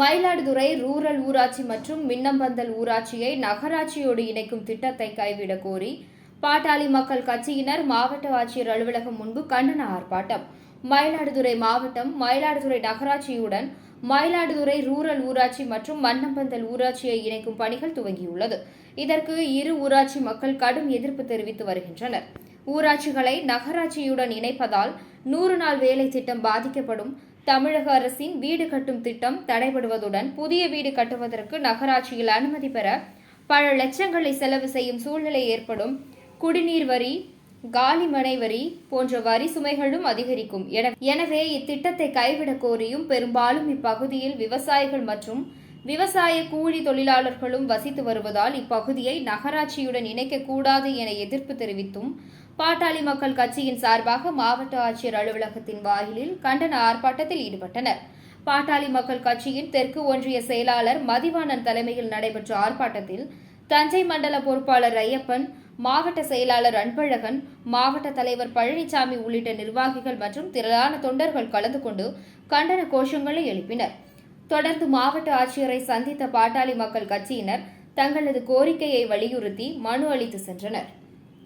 Mayiladuthurai rural ஊராட்சி மற்றும் மின்னம்பந்தல் ஊராட்சியை நகராட்சியோடு இணைக்கும் திட்டத்தை கைவிடக் கோரி பாட்டாளி மக்கள் கட்சியினர் மாவட்ட ஆட்சியர் அலுவலகம் முன்பு கண்டன ஆர்ப்பாட்டம். மயிலாடுதுறை மாவட்டம் மயிலாடுதுறை நகராட்சியுடன் மயிலாடுதுறை ரூரல் ஊராட்சி மற்றும் மன்னம்பந்தல் ஊராட்சியை இணைக்கும் பணிகள் துவங்கியுள்ளது. இதற்கு இரு ஊராட்சி மக்கள் கடும் எதிர்ப்பு தெரிவித்து வருகின்றனர். ஊராட்சிகளை நகராட்சியுடன் இணைப்பதால் நூறு நாள் வேலை திட்டம் பாதிக்கப்படும். தமிழக அரசின் வீடு கட்டும் திட்டம் தடைபடுவதுடன் புதிய வீடு கட்டுவதற்கு நகராட்சியில் அனுமதி பெற பல லட்சங்களை செலவு செய்யும் சூழ்நிலை ஏற்படும். குடிநீர் வரி காலிமனை வரி போன்ற வரி சுமைகளும் அதிகரிக்கும். என- எனவே இத்திட்டத்தை கைவிடக் கோரியும் பெரும்பாலும் இப்பகுதியில் விவசாயிகள் மற்றும் விவசாய கூலி தொழிலாளர்களும் வசித்து வருவதால் இப்பகுதியை நகராட்சியுடன் இணைக்கக்கூடாது என எதிர்ப்பு தெரிவித்தும் பாட்டாளி மக்கள் கட்சியின் சார்பாக மாவட்ட ஆட்சியர் அலுவலகத்தின் வாயிலில் கண்டன ஆர்ப்பாட்டத்தில் ஈடுபட்டனர். பாட்டாளி மக்கள் கட்சியின் தெற்கு ஒன்றிய செயலாளர் மதிவாணன் தலைமையில் நடைபெற்ற ஆர்ப்பாட்டத்தில் தஞ்சை மண்டல பொறுப்பாளர் ஐயப்பன் மாவட்ட செயலாளர் அன்பழகன் மாவட்ட தலைவர் பழனிசாமி உள்ளிட்ட நிர்வாகிகள் மற்றும் திரளான தொண்டர்கள் கலந்து கொண்டு கண்டன கோஷங்களை எழுப்பினர். தொடர்ந்து மாவட்ட ஆட்சியரை சந்தித்த பாட்டாளி மக்கள் கட்சியினர் தங்களது கோரிக்கையை வலியுறுத்தி மனு அளித்து சென்றனர்.